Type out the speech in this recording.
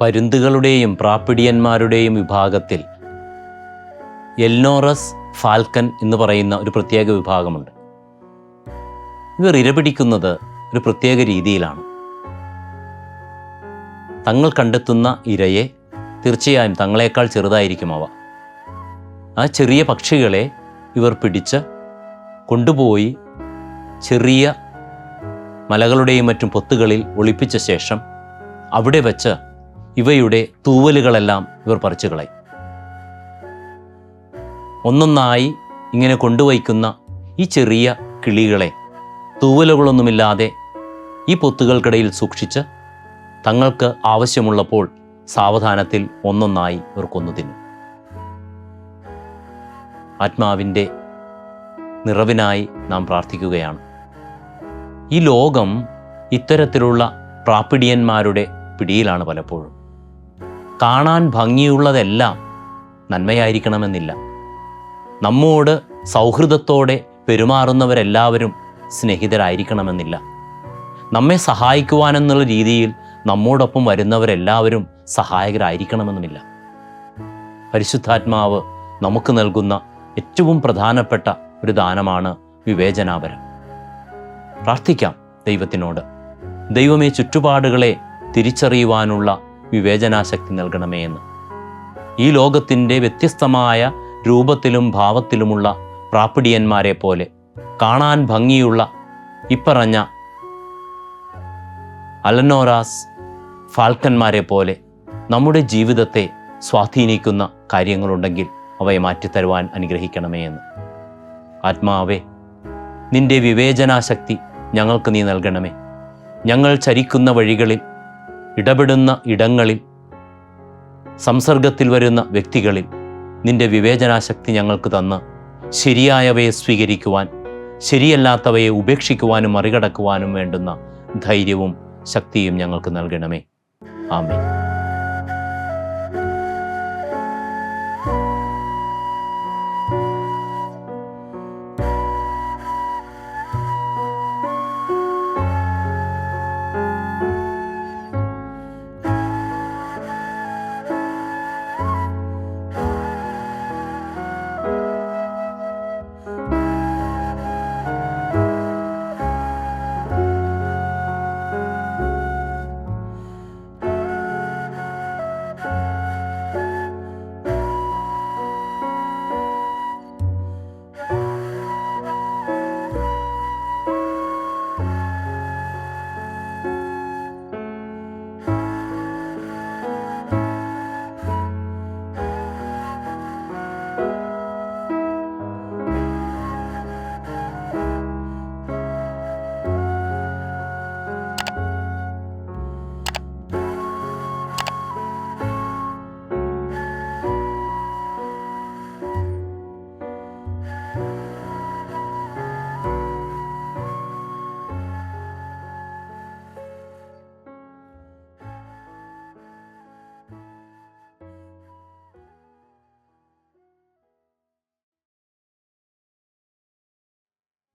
പരുന്തുകളുടെയും പ്രാപ്പിടിയന്മാരുടെയും വിഭാഗത്തിൽ എൽനോറസ് ഫാൽക്കൻ എന്ന് പറയുന്ന ഒരു പ്രത്യേക വിഭാഗമുണ്ട്. ഇവർ ഇരപിടിക്കുന്നത് ഒരു പ്രത്യേക രീതിയിലാണ്. തങ്ങൾ കണ്ടെത്തുന്ന ഇരയെ തീർച്ചയായും തങ്ങളെക്കാൾ ചെറുതായിരിക്കും അവ. ആ ചെറിയ പക്ഷികളെ ഇവർ പിടിച്ച് കൊണ്ടുപോയി ചെറിയ മലകളുടെയും മറ്റും പൊത്തുകളിൽ ഒളിപ്പിച്ച ശേഷം അവിടെ വച്ച് ഇവയുടെ തൂവലുകളെല്ലാം ഇവർ പറിച്ചു കളയും. ഒന്നൊന്നായി ഇങ്ങനെ കൊണ്ടുവയ്ക്കുന്ന ഈ ചെറിയ കിളികളെ തൂവലുകളൊന്നുമില്ലാതെ ഈ പൊത്തുകൾക്കിടയിൽ സൂക്ഷിച്ച് തങ്ങൾക്ക് ആവശ്യമുള്ളപ്പോൾ സാവധാനത്തിൽ ഒന്നൊന്നായി ഇവർ കൊന്നു തിന്നും. ആത്മാവിന്റെ നിറവിനായി നാം പ്രാർത്ഥിക്കുകയാണ്. ഈ ലോകം ഇത്തരത്തിലുള്ള പ്രാപ്പിടിയന്മാരുടെ പിടിയിലാണ് പലപ്പോഴും. കാണാൻ ഭംഗിയുള്ളതെല്ലാം നന്മയായിരിക്കണമെന്നില്ല. നമ്മോട് സൗഹൃദത്തോടെ പെരുമാറുന്നവരെല്ലാവരും സ്നേഹിതരായിരിക്കണമെന്നില്ല. നമ്മെ സഹായിക്കുവാനെന്നുള്ള രീതിയിൽ നമ്മോടൊപ്പം വരുന്നവരെല്ലാവരും സഹായകരായിരിക്കണമെന്നുമില്ല. പരിശുദ്ധാത്മാവ് നമുക്ക് നൽകുന്ന ഏറ്റവും പ്രധാനപ്പെട്ട ഒരു ദാനമാണ് വിവേചനാപരം. പ്രാർത്ഥിക്കാം ദൈവത്തിനോട്. ദൈവമേ ചുറ്റുപാടുകളെ തിരിച്ചറിയുവാനുള്ള വിവേചനാശക്തി നൽകണമേ എന്ന്. ഈ ലോകത്തിന്റെ വ്യത്യസ്തമായ രൂപത്തിലും ഭാവത്തിലുമുള്ള പ്രാപ്പിടിയന്മാരെ പോലെ കാണാൻ ഭംഗിയുള്ള ഇപ്പറഞ്ഞ അലനോറാസ് ഫാൽക്കന്മാരെ പോലെ നമ്മുടെ ജീവിതത്തെ സ്വാധീനിക്കുന്ന കാര്യങ്ങളുണ്ടെങ്കിൽ അവയെ മാറ്റിത്തരുവാൻ അനുഗ്രഹിക്കണമേ എന്ന്. ആത്മാവേ നിന്റെ വിവേചനാശക്തി ഞങ്ങൾക്ക് നീ നൽകണമേ. ഞങ്ങൾ ചരിക്കുന്ന വഴികളിൽ ഇടപെടുന്ന ഇടങ്ങളിൽ സംസർഗത്തിൽ വരുന്ന വ്യക്തികളിൽ നിന്റെ വിവേചനാശക്തി ഞങ്ങൾക്ക് തന്ന് ശരിയായവയെ സ്വീകരിക്കുവാൻ ശരിയല്ലാത്തവയെ ഉപേക്ഷിക്കുവാനും മറികടക്കുവാനും വേണ്ടുന്ന ധൈര്യവും ശക്തിയും ഞങ്ങൾക്ക് നൽകണമേ. ആമേ